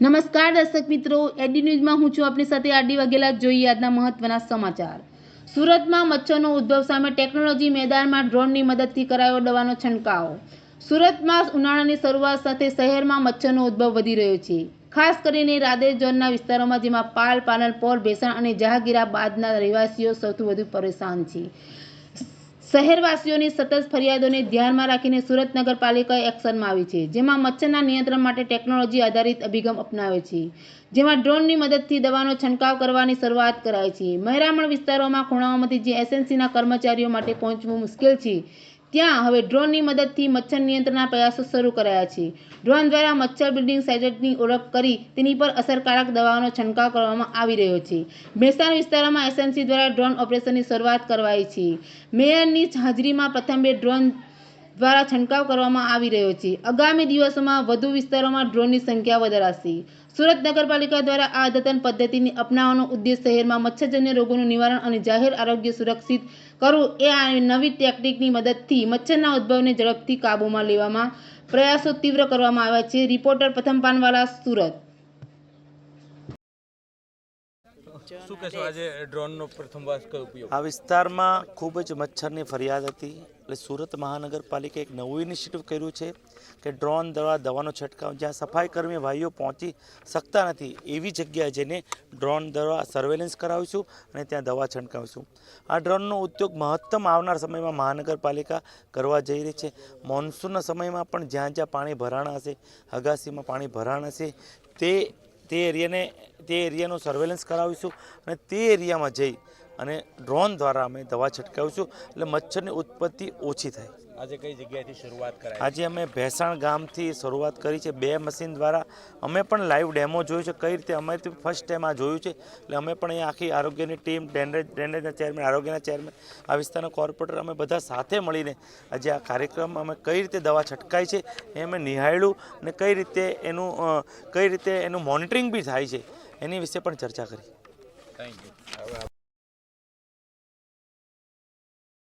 નમસ્કાર દર્શક મિત્રો, એડી ન્યૂઝમાં હું છું આપની સાથે આરડી વાઘેલા. જોઈએ આજના મહત્વના સમાચાર. સુરતમાં મચ્છરનો ઉદ્ભવ સામે ટેકનોલોજી મેદાનમાં ડ્રોનની મદદથી કરાયો દવાનો છંટકાવ. સુરતમાં ઉનાળાની શરૂઆત સાથે શહેરમાં મચ્છરનો ઉદ્ભવ વધી રહ્યો છે. ખાસ કરીને રાધે ઝોનના વિસ્તારોમાં, જેમાં પાલ પાલનપોર ભેસણ અને જહાગીરા બાદના રહેવાસીઓ સૌથી વધુ પરેશાન છે. શહેરવાસીઓની સતત ફરિયાદોને ધ્યાનમાં રાખીને સુરત નગરપાલિકા એક્શનમાં આવી છે, જેમાં મચ્છરના નિયંત્રણ માટે ટેકનોલોજી આધારિત અભિગમ અપનાવે છે, જેમાં ડ્રોનની મદદથી દવાનો છંટકાવ કરવાની શરૂઆત કરાય છે. મહેરામણ વિસ્તારોમાં ખૂણાઓમાંથી જે એસએનસીના કર્મચારીઓ માટે પહોંચવું મુશ્કેલ છે ત્યાં હવે ડ્રોનની મદદથી મચ્છર નિયંત્રણના પ્રયાસો શરૂ કરાયા છે. ડ્રોન દ્વારા મચ્છર બિલ્ડિંગ સાઇટની ઓળખ કરી તેની પર અસરકારક દવાઓનો છંટકાવ કરવામાં આવી રહ્યો છે. મહેસાણ વિસ્તારોમાં એસએનસી દ્વારા ડ્રોન ઓપરેશનની શરૂઆત કરવાઈ છે. મેયરની હાજરીમાં પ્રથમ બે ડ્રોન દ્વારા છંટકાવ કરવામાં આવી રહ્યો છે. આગામી દિવસોમાં વધુ વિસ્તારોમાં ડ્રોનની સંખ્યા વધારાશે. સુરત નગરપાલિકા દ્વારા આ અદ્યતન પદ્ધતિને અપનાવવાનો ઉદ્દેશ શહેરમાં મચ્છરજન્ય રોગોનું નિવારણ અને જાહેર આરોગ્ય સુરક્ષિત કરવું એ આ નવી ટેકનિકની મદદથી મચ્છરના ઉદ્ભવને ઝડપથી કાબૂમાં લેવામાં પ્રયાસો તીવ્ર કરવામાં આવ્યા છે. રિપોર્ટર પ્રથમ પાનવાલા, સુરત. શું કહેશો? આજે ડ્રોનનો પ્રથમવાર કયો ઉપયોગ? આ વિસ્તારમાં ખૂબ જ મચ્છરની ફરિયાદ હતી. એટલે સુરત મહાનગરપાલિકાએ એક નવું ઇનિશિયેટિવ કર્યું છે કે ડ્રોન દ્વારા દવાનો છંટકાવ. જ્યાં સફાઈ કર્મી ભાઈઓ પહોંચી શકતા નથી એવી જગ્યાએ જઈને ડ્રોન દ્વારા સર્વેલન્સ કરાવીશું અને ત્યાં દવા છંટકાવીશું. આ ડ્રોનનો ઉદ્યોગ મહત્તમ આવનાર સમયમાં મહાનગરપાલિકા કરવા જઈ રહી છે. મોન્સૂનના સમયમાં પણ જ્યાં જ્યાં પાણી ભરાણા હશે અગાસીમાં પાણી ભરાણ હશે તે તે એરિયાને તે એરિયાનું સર્વેલન્સ કરાવીશું અને તે એરિયામાં જઈ અને ડ્રોન દ્વારા અમે દવા છંટકાવીશું એટલે મચ્છરની ઉત્પત્તિ ઓછી થાય. આજે કઈ જગ્યાએથી શરૂઆત કરાય? આજે અમે ભેસાણ ગામથી શરૂઆત કરી છે. બે મશીન દ્વારા અમે પણ લાઈવ ડેમો જોયું છે. કઈ રીતે? અમે ફર્સ્ટ ટાઈમ આ જોયું છે. એટલે અમે પણ અહીંયા આખી આરોગ્યની ટીમ ડ્રેનેજ ડ્રેનેજના ચેરમેન આરોગ્યના ચેરમેન આ વિસ્તારના કોર્પોરેટર અમે બધા સાથે મળીને આજે આ કાર્યક્રમ અમે કઈ રીતે દવા છટકાય છે એ અમે નિહાળ્યું અને કઈ રીતે એનું કઈ રીતે એનું મોનિટરિંગ બી થાય છે એની વિશે પણ ચર્ચા કરી. Thank you